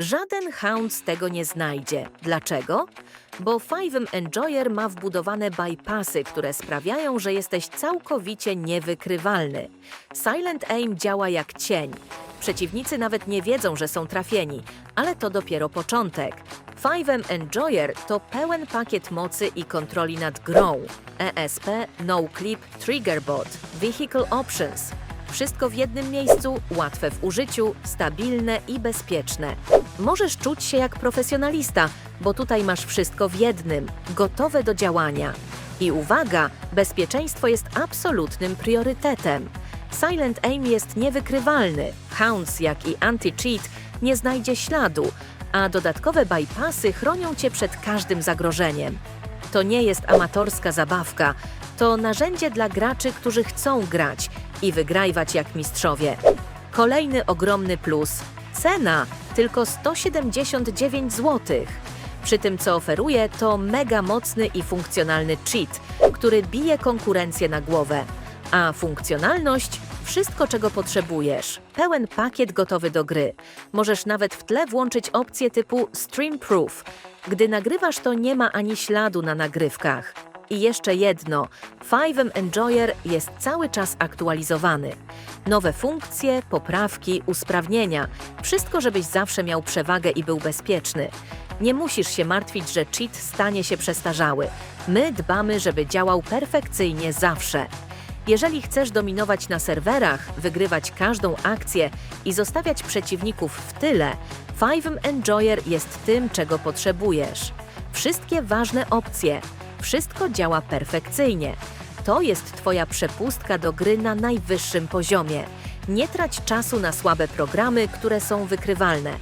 Żaden Hounds tego nie znajdzie. Dlaczego? Bo 5M Enjoyer ma wbudowane bypassy, które sprawiają, że jesteś całkowicie niewykrywalny. Silent Aim działa jak cień. Przeciwnicy nawet nie wiedzą, że są trafieni, ale to dopiero początek. 5M Enjoyer to pełen pakiet mocy i kontroli nad grą. ESP, No Clip, Trigger Bot, Vehicle Options. Wszystko w jednym miejscu, łatwe w użyciu, stabilne i bezpieczne. Możesz czuć się jak profesjonalista, bo tutaj masz wszystko w jednym, gotowe do działania. I uwaga, bezpieczeństwo jest absolutnym priorytetem. Silent Aim jest niewykrywalny. Hounds, jak i Anti-Cheat nie znajdzie śladu, a dodatkowe bypassy chronią cię przed każdym zagrożeniem. To nie jest amatorska zabawka, to narzędzie dla graczy, którzy chcą grać i wygrajwać jak mistrzowie. Kolejny ogromny plus cena tylko 179 zł. Przy tym, co oferuje, to mega mocny i funkcjonalny cheat, który bije konkurencję na głowę. A funkcjonalność wszystko, czego potrzebujesz. Pełen pakiet gotowy do gry. Możesz nawet w tle włączyć opcję typu Stream Proof. Gdy nagrywasz, to nie ma ani śladu na nagrywkach. I jeszcze jedno: 5M Enjoyer jest cały czas aktualizowany. Nowe funkcje, poprawki, usprawnienia wszystko, żebyś zawsze miał przewagę i był bezpieczny. Nie musisz się martwić, że cheat stanie się przestarzały. My dbamy, żeby działał perfekcyjnie zawsze. Jeżeli chcesz dominować na serwerach, wygrywać każdą akcję i zostawiać przeciwników w tyle, 5M Enjoyer jest tym, czego potrzebujesz. Wszystkie ważne opcje, wszystko działa perfekcyjnie. To jest Twoja przepustka do gry na najwyższym poziomie. Nie trać czasu na słabe programy, które są wykrywalne.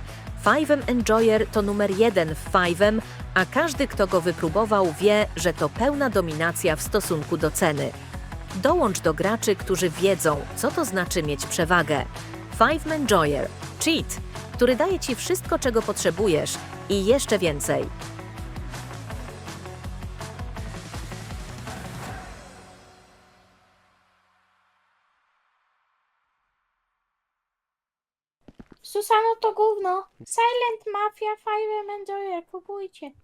5M Enjoyer to numer jeden w 5M, a każdy, kto go wypróbował, wie, że to pełna dominacja w stosunku do ceny. Dołącz do graczy, którzy wiedzą, co to znaczy mieć przewagę. 5 Enjoyer, cheat, który daje Ci wszystko, czego potrzebujesz i jeszcze więcej. Susano to gówno. Silent Mafia 5 Enjoyer, kupujcie.